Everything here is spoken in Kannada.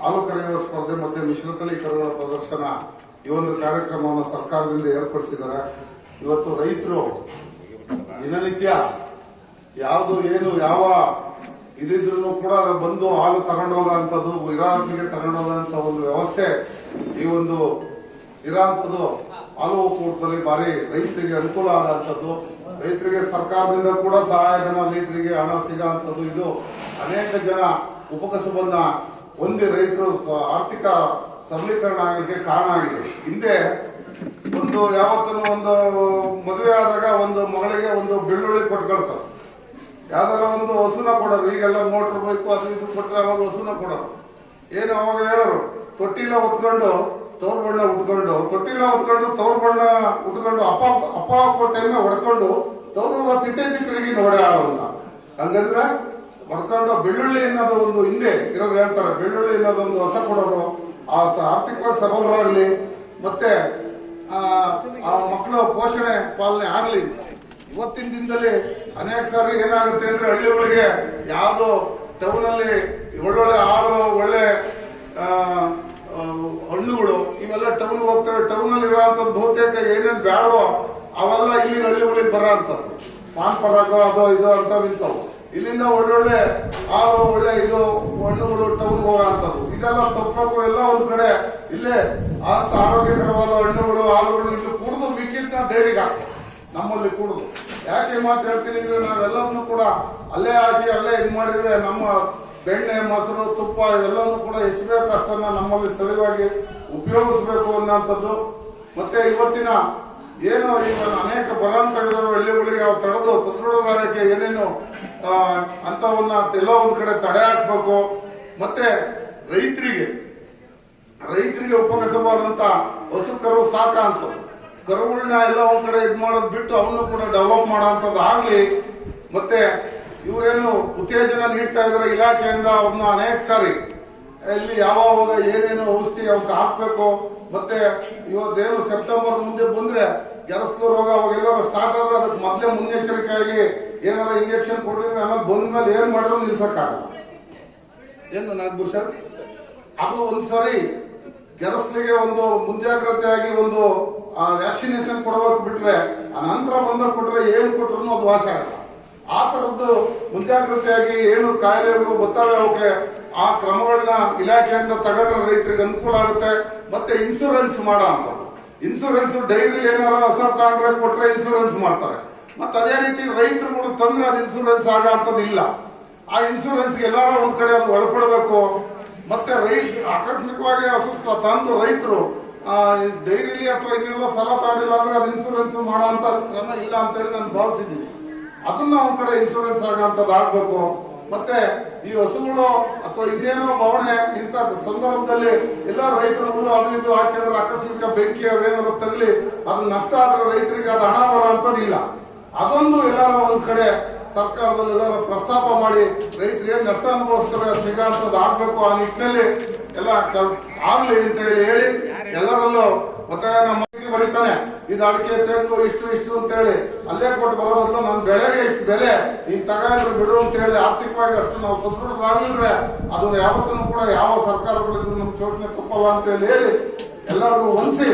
ಹಾಲು ಕರೆಯುವ ಸ್ಪರ್ಧೆ ಮತ್ತೆ ಮಿಶ್ರತಳಿ ಕರುಗಳ ಪ್ರದರ್ಶನ ಈ ಒಂದು ಕಾರ್ಯಕ್ರಮವನ್ನು ಸರ್ಕಾರದಿಂದ ಏರ್ಪಡಿಸಿದ್ದಾರೆ. ಇವತ್ತು ರೈತರು ದಿನನಿತ್ಯ ಯಾವುದು ಏನು ಯಾವ ಇದಿದ್ರು ಕೂಡ ಬಂದು ಹಾಲು ತಗೊಂಡು ಹೋಗೋಂಥದ್ದು ತಗೊಂಡೋಗಂತ ತಗೊಂಡು ಒಂದು ವ್ಯವಸ್ಥೆ ಈ ಒಂದು ಇರಾಂಥದ್ದು ಹಾಲು ಒಕ್ಕೂಟದಲ್ಲಿ ಭಾರಿ ರೈತರಿಗೆ ಅನುಕೂಲ ಆದಂಥದ್ದು ರೈತರಿಗೆ ಸರ್ಕಾರದಿಂದ ಕೂಡ ಸಹಾಯಧನ ಲೀಟರಿಗೆ ಹಣ ಸಿಗೋಂಥದ್ದು ಇದು ಅನೇಕ ಜನ ಉಪಕಸಬನ್ನ ಹೊಂದಿ ರೈತರು ಆರ್ಥಿಕ ಸಬಲೀಕರಣ ಆಗಲಿಕ್ಕೆ ಕಾರಣ ಆಗಿದೆ. ಹಿಂದೆ ಒಂದು ಯಾವತ್ತೂ ಒಂದು ಮದುವೆ ಆದಾಗ ಒಂದು ಮಗಳಿಗೆ ಒಂದು ಬೆಳ್ಳುಳ್ಳಿ ಕೊಟ್ಟು ಕಳ್ಸೋದು ಯಾವ್ದಾರ ಒಂದು ಹಸುನ ಕೊಡೋರು. ಈಗೆಲ್ಲ ಮೋಟ್ರ್, ಬೈಕು, ಅದು ಇದು ಕೊಟ್ಟರೆ ಅವಾಗ ಹಸುನ ಕೊಡೋರು. ಏನು ಅವಾಗ ಹೇಳೋರು? ತೊಟ್ಟಿಲ ಹೊತ್ಕೊಂಡು ತೋರ್ ಬಣ್ಣ ಉಟ್ಕೊಂಡು, ತೊಟ್ಟಿಲ ಹೊತ್ಕೊಂಡು ತೋರ್ ಬಣ್ಣ ಉಟ್ಕೊಂಡು ಅಪ್ಪ ಅಪ್ಪ ಕೊಟ್ಟೆಲ್ಲ ಹೊಡ್ಕೊಂಡು ತೋರು ತಿಟ್ಟೆ ತಿಕ್ಕರಿಗೆ ನೋಡೆ ಹಂಗಂದ್ರೆ ಹೊಡ್ಕೊಂಡು ಬೆಳ್ಳುಳ್ಳಿ ಅನ್ನೋದು ಒಂದು ಹಿಂದೆ ಇರೋರು ಹೇಳ್ತಾರೆ, ಬೆಳ್ಳುಳ್ಳಿ ಅನ್ನೋದು ಒಂದು ಹೊಸ ಕೊಡೋರು. ಆ ಆರ್ಥಿಕವಾಗಿ ಸಬಲರಾಗಲಿ, ಮತ್ತೆ ಆ ಮಕ್ಕಳ ಪೋಷಣೆ ಪಾಲನೆ ಆಗಲಿ. ಇವತ್ತಿನ ದಿನದಲ್ಲಿ ಅನೇಕ ಸಾರಿ ಏನಾಗುತ್ತೆ ಅಂದ್ರೆ ಹಳ್ಳಿಗಳಿಗೆ ಯಾವ್ದು ಟೌನ್ ಅಲ್ಲಿ ಒಳ್ಳೊಳ್ಳೆ ಹಾಲು, ಒಳ್ಳೆ ಹಣ್ಣುಗಳು, ಇವೆಲ್ಲ ಟೌನ್ ಹೋಗ್ತವೆ ಟೌನ್ ಅಲ್ಲಿ ಇರೋಂಥದ್ದು ಬಹುತೇಕ ಏನೇನು ಬೇಡವೋ ಅವೆಲ್ಲ ಇಲ್ಲಿ ಹಳ್ಳಿಗಳಿಗೆ ಬರೋ ಅಂತ ಪಾನ್ ಪರಾಗ ಅದು ಇದು ಅಂತ ನಿಂತವು. ಇಲ್ಲಿಂದ ಒಳ್ಳೊಳ್ಳೆ ಆರು ಒಳ್ಳೆ ಇದು ಹಣ್ಣುಗಳು ಟೌನ್ ಹೋಗೋ ಅಂಥದ್ದು ಇದೆಲ್ಲ ತಪ್ಪಬೇಕು ಎಲ್ಲ ಒಂದು ಕಡೆ ಇಲ್ಲೇ ಅಂತ ಆರೋಗ್ಯಕರವಾದ ಹಣ್ಣುಗಳು ಹಾಲುಗಳು ಇಲ್ಲಿ ಕುಡಿದು ಮಿಕ್ಕಿದ್ನ ಡೈರಿಗೆ ನಮ್ಮಲ್ಲಿ ಕುಡಿದು. ಯಾಕೆ ಮಾತು ಹೇಳ್ತೀನಿ ಅಂದ್ರೆ ನಾವೆಲ್ಲವನ್ನು ಕೂಡ ಅಲ್ಲೇ ಹಾಕಿ ಅಲ್ಲೇ ಇದು ಮಾಡಿದ್ರೆ ನಮ್ಮ ಬೆಣ್ಣೆ, ಮೊಸರು, ತುಪ್ಪ ಇವೆಲ್ಲವನ್ನು ಕೂಡ ಎಷ್ಟು ಬೇಕು ಅಷ್ಟನ್ನ ನಮ್ಮಲ್ಲಿ ಸ್ಥಳೀಯವಾಗಿ ಉಪಯೋಗಿಸಬೇಕು ಅನ್ನೋಂಥದ್ದು. ಮತ್ತೆ ಇವತ್ತಿನ ಏನು ಈಗ ಅನೇಕ ಬಲಾಂತ ಹಳ್ಳಿಗಳಿಗೆ ಅವ್ರು ತಡೆದು ಸದೃಢರಾಗಕ್ಕೆ ಏನೇನು ಅಂತವನ್ನ ಒಂದು ಒಂದ್ ಕಡೆ ತಡೆ ಹಾಕ್ಬೇಕು. ಮತ್ತೆ ರೈತರಿಗೆ ರೈತರಿಗೆ ಉಪಕಸಬಾದಂತ ಹಸು ಕರು ಸಾಕ ಅಂತ. ಕರುಗಳನ್ನ ಎಲ್ಲ ಒಂದ್ ಕಡೆ ಇದ್ ಮಾಡೋದ್ ಬಿಟ್ಟು ಅವನು ಕೂಡ ಡೆವಲಪ್ ಮಾಡೋಂಥದ್ದು ಆಗ್ಲಿ. ಮತ್ತೆ ಇವರೇನು ಉತ್ತೇಜನ ನೀಡ್ತಾ ಇದಾರೆ ಇಲಾಖೆಯಿಂದ ಅವನ್ನ ಅನೇಕ ಸಾರಿ. ಇಲ್ಲಿ ಯಾವಾಗ ಏನೇನು ಔಷಧಿ ಅವಕ್ಕೆ ಹಾಕ್ಬೇಕು. ಮತ್ತೆ ಇವತ್ತೇನು ಸೆಪ್ಟೆಂಬರ್ ಮುಂದೆ ಬಂದ್ರೆ ಗೆರಸ್ಲು ರೋಗ ಅವಾಗೆಲ್ಲ ಸ್ಟಾರ್ಟ್ ಆದ್ರೆ ಅದಕ್ಕೆ ಮೊದಲೇ ಮುನ್ನೆಚ್ಚರಿಕೆಯಾಗಿ ಏನಾರ ಇಂಜೆಕ್ಷನ್ ಕೊಡಿದ್ರೆ ಆಮೇಲೆ ಬಂದ್ಮೇಲೆ ಏನ್ ಮಾಡಿದ್ರು ನಿಲ್ಸಕ್ಕಾಗಲ್ಲ. ಏನು ನಾಗಭೂಷಣ್ ಅದು ಒಂದ್ಸರಿ ಗೆರಸ್ಲಿಗೆ ಒಂದು ಮುಂಜಾಗ್ರತೆಯಾಗಿ ಒಂದು ವ್ಯಾಕ್ಸಿನೇಷನ್ ಕೊಡಬೇಕು ಬಿಟ್ರೆ, ಆ ನಂತರ ಬಂದ ಕೊಟ್ರೆ ಏನ್ ಕೊಟ್ರು ಅದು ವಾಸ ಆಗಲ್ಲ. ಆ ತರದ್ದು ಮುಂಜಾಗ್ರತೆಯಾಗಿ ಏನು ಕಾಯಿಲೆಗಳು ಬರ್ತಾವೆ ಅವಕ್ಕೆ ಆ ಕ್ರಮಗಳನ್ನ ಇಲಾಖೆಯಿಂದ ತಗೊಂಡ್ರೆ ರೈತರಿಗೆ ಅನುಕೂಲ ಆಗುತ್ತೆ. ಮತ್ತೆ ಇನ್ಸೂರೆನ್ಸ್ ಮಾಡ ಅಂತ. ಇನ್ಸೂರೆನ್ಸ್ ಡೈರಿ ಏನಾರ ಹೊಸ ತಗೊಂಡ್ರೆ ಕೊಟ್ರೆ ಇನ್ಸೂರೆನ್ಸ್ ಮಾಡ್ತಾರೆ. ಮತ್ತೆ ಅದೇ ರೀತಿ ರೈತರುಗಳು ತಂದ್ರೆ ಅದು ಇನ್ಸೂರೆನ್ಸ್ ಆಗ ಅಂತದ್ದು ಇಲ್ಲ. ಆ ಇನ್ಸೂರೆನ್ಸ್ ಎಲ್ಲಾರ ಒಂದ್ ಕಡೆ ಅದು ಒಳಪಡಬೇಕು. ಮತ್ತೆ ರೈತ ಆಕಸ್ಮಿಕವಾಗಿ ತ- ತಂದು ರೈತರು ಡೈರಿಲಿ ಅಥವಾ ಇನ್ನೆಲ್ಲ ಸಲ ತಗೊಂಡಿಲ್ಲ ಅಂದ್ರೆ ಅದು ಇನ್ಸೂರೆನ್ಸ್ ಮಾಡೋ ಅಂತ ಕ್ರಮ ಇಲ್ಲ ಅಂತ ಹೇಳಿ ನಾನು ಭಾವಿಸಿದ್ದೀನಿ. ಅದನ್ನ ಒಂದ್ ಕಡೆ ಇನ್ಸೂರೆನ್ಸ್ ಆಗೋಂಥದ್ದು ಆಗ್ಬೇಕು. ಮತ್ತೆ ಈ ಹಸುಗಳು ಅಥವಾ ಇನ್ನೇನೋ ಬವಣೆ ಇಂಥ ಸಂದರ್ಭದಲ್ಲಿ ಎಲ್ಲ ರೈತರು ಹುಲ್ಲು ಅದು ಇದು ಹಾಕಿದ್ರೆ ಆಕಸ್ಮಿಕ ಬೆಂಕಿ ಅವೇನಾದ್ರು ತಗಲಿ, ಅದು ನಷ್ಟ ಆದ್ರೆ ರೈತರಿಗೆ ಅದು ಹಣ ಬರ ಅಂತದಿಲ್ಲ ಅದೊಂದು ಎಲ್ಲಾರ ಒಂದ್ ಕಡೆ ಸರ್ಕಾರದಲ್ಲಿ ಎಲ್ಲಾರು ಪ್ರಸ್ತಾಪ ಮಾಡಿ ರೈತರು ಏನ್ ನಷ್ಟ ಅನುಭವಿಸ್ತಾರೆ ಸಿಗೋಂಥದ್ದು ಆಗ್ಬೇಕು ಆ ನಿಟ್ಟಿನಲ್ಲಿ ಎಲ್ಲ ಆಗ್ಲಿ ಅಂತ ಹೇಳಿ ಎಲ್ಲರಲ್ಲೂ ಮತ್ತೆ ನಮ್ಮ ಬರೀತಾನೆ. ಇದು ಅಡಿಕೆ ತೆಂಗು ಇಷ್ಟು ಇಷ್ಟು ಅಂತ ಹೇಳಿ ಅಲ್ಲೇ ಕೊಟ್ಟು ಬರೋ ಬದಲು ನನ್ನ ಬೆಳೆಗೆ ಇಷ್ಟು ಬೆಲೆ. ಈಗ ತಗೊಂಡ್ರು ಬಿಡು ಅಂತ ಹೇಳಿ ಆರ್ಥಿಕವಾಗಿ ಅಷ್ಟು ನಾವು ಸದೃಢರಾಗಿದ್ರೆ ಅದನ್ನು ಯಾವತ್ತೂ ಕೂಡ ಯಾವ ಸರ್ಕಾರಗಳಿಂದ ನಮ್ಮ ಚೋಟನೆ ತಪ್ಪಲ್ಲ ಅಂತ ಹೇಳಿ ಎಲ್ಲರಿಗೂ ಹೊಂದಿಸಿ.